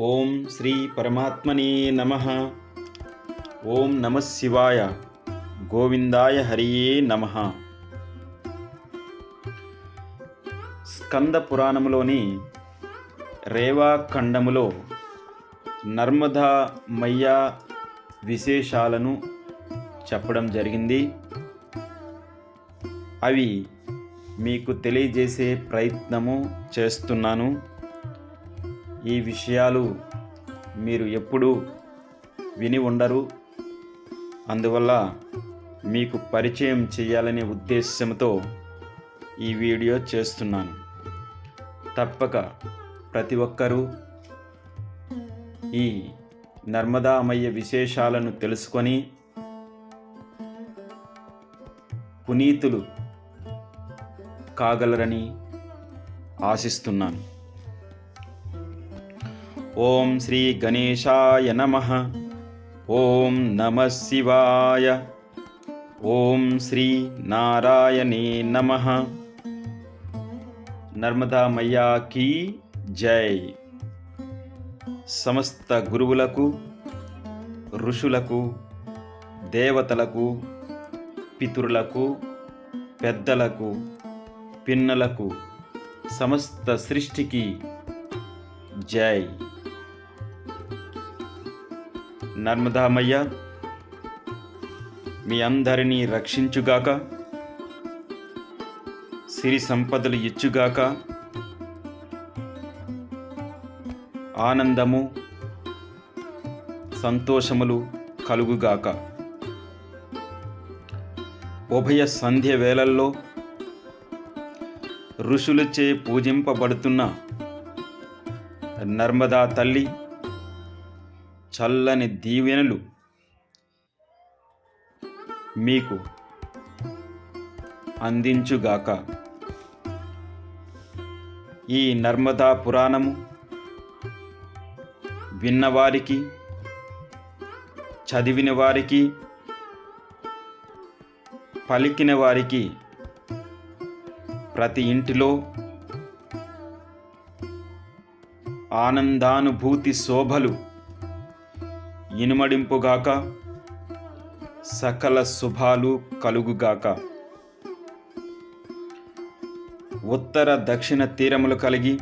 ఓం శ్రీ పరమాత్మనే నమ. ఓం నమ శివాయ. గోవిందాయ హరియే నమ. స్కంద పురాణములోని రేవా ఖండములో నర్మదా మయ్య విశేషాలను చెప్పడం జరిగింది. అవి మీకు తెలియజేసే ప్రయత్నము చేస్తున్నాను. ఈ విషయాలు మీరు ఎప్పుడూ విని ఉండరు. అందువల్ల మీకు పరిచయం చేయాలనే ఉద్దేశంతో ఈ వీడియో చేస్తున్నాను. తప్పక ప్రతి ఒక్కరూ ఈ నర్మదామయ్య విశేషాలను తెలుసుకొని పునీతులు కాగలరని ఆశిస్తున్నాను. ఓం శ్రీ గణేశాయ నమ. ఓం నమ శివాయ. ఓం శ్రీ నారాయణే నమ. నర్మదామయ్యా కీ జై. సమస్త గురువులకు ఋషులకు దేవతలకు పితరులకు పెద్దలకు పిన్నలకు సమస్త సృష్టికి జై. నర్మదామయ్య మీ అందరినీ రక్షించుగాక సిరి సంపదలు ఇచ్చుగాక ఆనందము సంతోషములు కలుగుగాక. ఉభయ సంధ్య వేళల్లో ఋషులచే పూజింపబడుతున్న నర్మదా తల్లి చల్లని దీవెనలు మీకు అందించుగాక. ఈ నర్మదా పురాణము విన్నవారికి చదివిన వారికి పలికిన వారికి ప్రతి ఇంటిలో ఆనందానుభూతి శోభలు ఇనుమడింపుగాక సకల శుభాలు కలుగుగాక. ఉత్తర దక్షిణ తీరములు కలిగి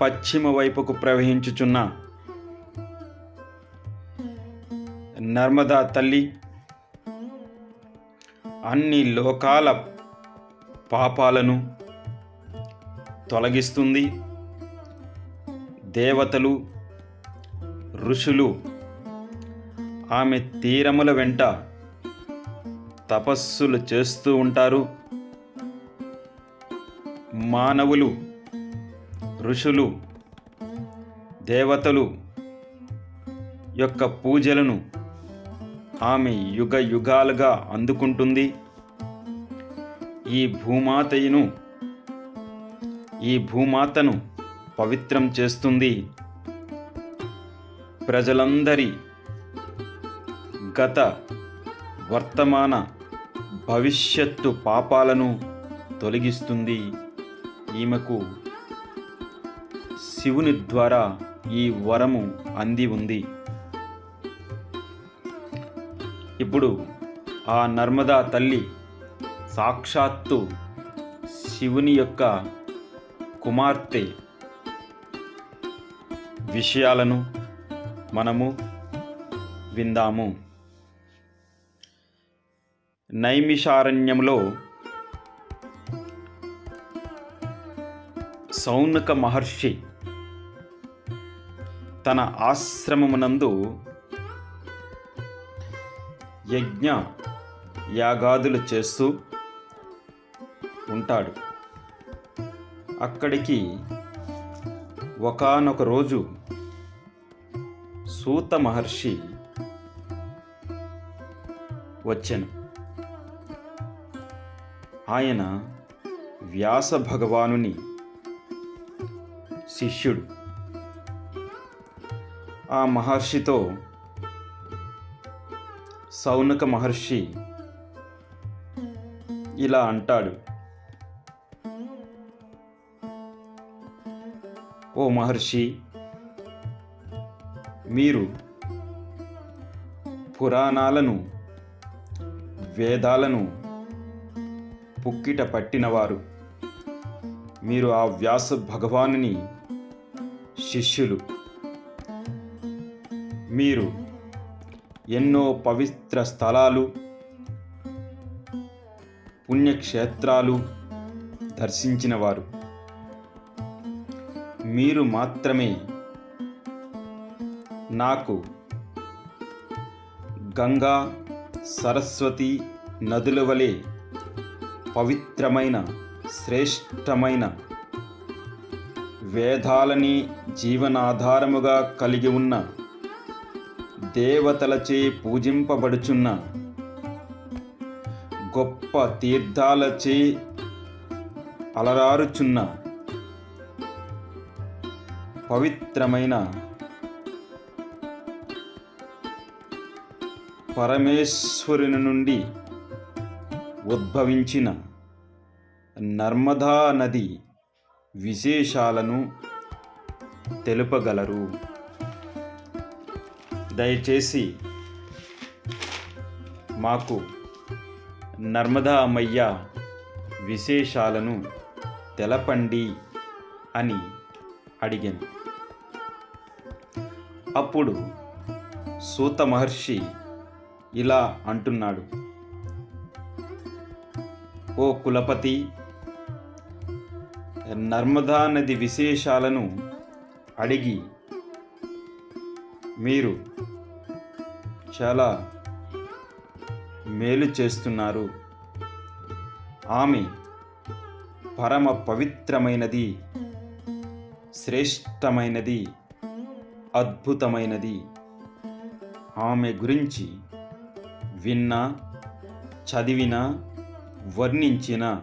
పశ్చిమ వైపుకు ప్రవహించుచున్న నర్మదా తల్లి అన్ని లోకాల పాపాలను తొలగిస్తుంది. దేవతలు ఋషులు ఆమె తీరముల వెంట తపస్సులు చేస్తూ ఉంటారు. మానవులు ఋషులు దేవతలు యొక్క పూజలను ఆమె యుగ యుగాలుగా అందుకుంటుంది. ఈ భూమాతయును ఈ భూమాతను పవిత్రం చేస్తుంది. ప్రజలందరి గత వర్తమాన భవిష్యత్తు పాపాలను తొలగిస్తుంది. ఈమెకు శివుని ద్వారా ఈ వరము అంది ఉంది. ఇప్పుడు ఆ నర్మదా తల్లి సాక్షాత్తు శివుని యొక్క కుమార్తె విషయాలను మనము విందాము. నైమిషారణ్యంలో సౌనక మహర్షి తన ఆశ్రమమునందు యజ్ఞ యాగాదులు చేస్తూ ఉంటాడు. అక్కడికి ఒకనొక రోజు సూత మహర్షి వచ్చెను. ఆయన వ్యాస భగవానుని శిష్యుడు. ఆ మహర్షితో సౌనక మహర్షి ఇలా అంటాడు. ఓ మహర్షి మీరు పురాణాలను వేదాలను పుక్కిట పట్టినవారు. మీరు ఆ వ్యాస భగవానుని శిష్యులు. మీరు ఎన్నో పవిత్ర స్థలాలు పుణ్యక్షేత్రాలు దర్శించినవారు. మీరు మాత్రమే. నాకు గంగా సరస్వతి నదుల వలె పవిత్రమైన శ్రేష్టమైన వేదాలని జీవనాధారముగా కలిగి ఉన్న దేవతలచే పూజింపబడుచున్న గొప్ప తీర్థాలచే అలరారుచున్న పవిత్రమైన పరమేశ్వరుని నుండి ఉద్భవించిన నర్మదా నది విశేషాలను తెలుపగలరు. దయచేసి మాకు నర్మదా అమ్మయ్య విశేషాలను తెలపండి అని అడిగాను. అప్పుడు సూత మహర్షి ఇలా అంటున్నాడు. ఓ కులపతి నర్మదా నది విశేషాలను అడిగి మీరు చాలా మేలు చేస్తున్నారు. ఆమె పరమ పవిత్రమైనది శ్రేష్టమైనది అద్భుతమైనది. ఆమె గురించి విన్న చదివిన వర్ణించిన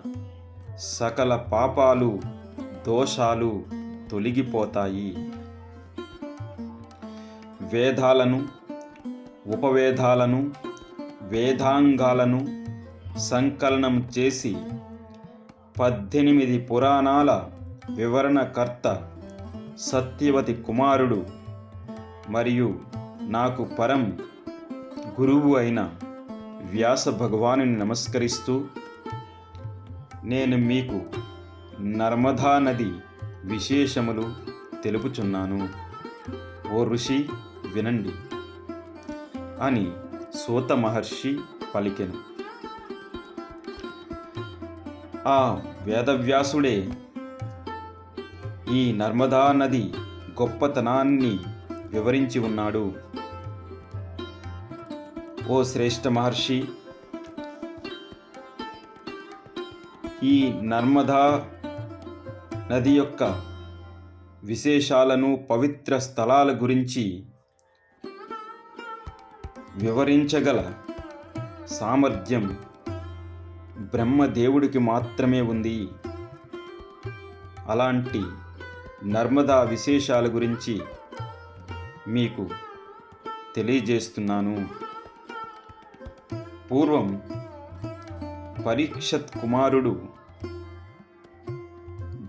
సకల పాపాలు దోషాలు తొలగిపోతాయి. వేదాలను ఉపవేదాలను వేదాంగాలను సంకలనం చేసి పద్దెనిమిది పురాణాల వివరణకర్త సత్యవతి కుమారుడు మరియు నాకు పరం గురువు అయిన వ్యాస భగవానుని నమస్కరిస్తూ నేను మీకు నర్మదా నది విశేషములు తెలుపుచున్నాను. ఓ ఋషి వినండి అని సూత మహర్షి పలికెను. ఆ వేదవ్యాసుడే ఈ నర్మదా నది గొప్పతనాన్ని వివరించి ఉన్నాడు. ఓ శ్రేష్ఠ మహర్షి ఈ నర్మదా నది యొక్క విశేషాలను పవిత్ర స్థలాల గురించి వివరించగల సామర్థ్యం బ్రహ్మదేవుడికి మాత్రమే ఉంది. అలాంటి నర్మదా విశేషాల గురించి మీకు తెలియజేస్తున్నాను. పూర్వం పరీక్షత్ కుమారుడు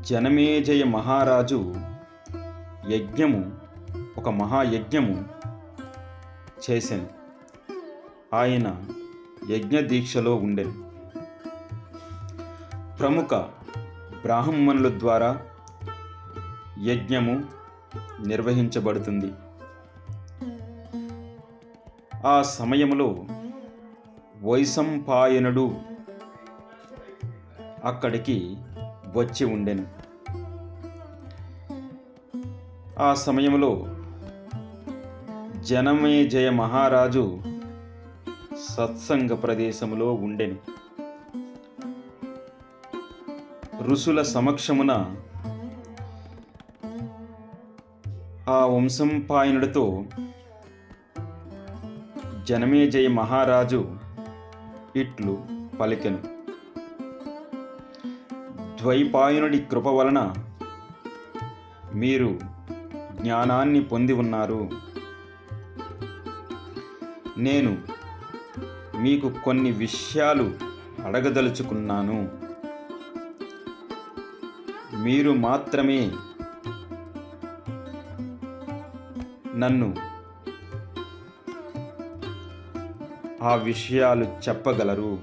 జనమేజయ మహారాజు యజ్ఞము ఒక మహాయజ్ఞము చేశాను ఆయన యజ్ఞ దీక్షలో ఉండెను. ప్రముఖ బ్రాహ్మణుల ద్వారా యజ్ఞము నిర్వహించబడుతుంది. ఆ సమయంలో వైసంపాయనుడు అక్కడికి వచ్చి ఉండెను. ఆ సమయంలో జనమేజయ మహారాజు సత్సంగ ప్రదేశములో ఉండెను. ఋషుల సమక్షమున ఆ వంశంపాయనుడితో జనమేజయ మహారాజు ఇట్లు పలికెను. ద్వైపాయనుడి కృప వలన మీరు జ్ఞానాన్ని పొంది ఉన్నారు. నేను మీకు కొన్ని విషయాలు అడగదలుచుకున్నాను. మీరు మాత్రమే నన్ను ఆ విషయాలు చెప్పగలరు.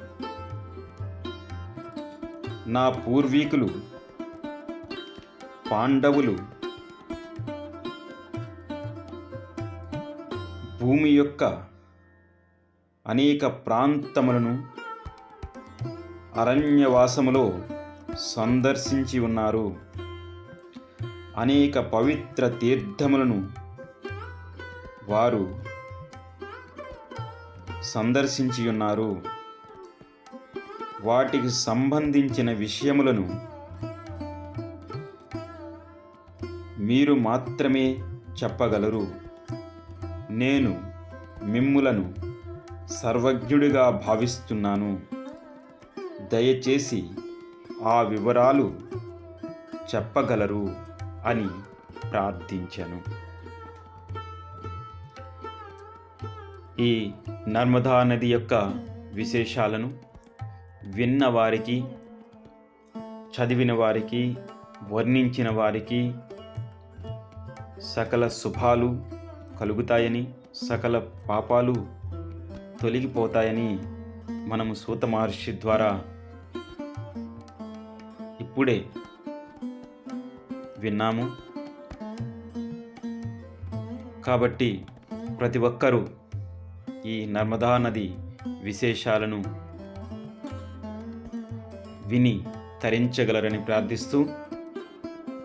నా పూర్వీకులు పాండవులు భూమి యొక్క అనేక ప్రాంతములను అరణ్యవాసములో సందర్శించి ఉన్నారు. అనేక పవిత్ర తీర్థములను వారు సందర్శించి ఉన్నారు. వాటికి సంబంధించిన విషయములను మీరు మాత్రమే చెప్పగలరు. నేను మిమ్ములను సర్వజ్ఞుడిగా భావిస్తున్నాను. దయచేసి ఆ వివరాలు చెప్పగలరు అని ప్రార్థించాను. ఈ నర్మదా నది యొక్క విశేషాలను విన్న వారికి చదివిన వారికి వర్ణించిన వారికి సకల శుభాలు కలుగుతాయని సకల పాపాలు తొలగిపోతాయని మనము సూత మహర్షి ద్వారా ఇప్పుడే విన్నాము. కాబట్టి ప్రతి ఒక్కరూ ఈ నర్మదా నది విశేషాలను విని తరించగలరని ప్రార్థిస్తూ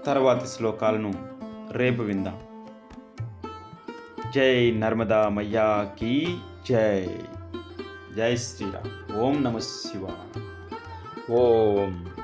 తర్వాతి శ్లోకాలను రేపు విందాం. జై నర్మదా మయ్యా కీ జై. జై శ్రీరామ్. ఓం నమ శివ ఓం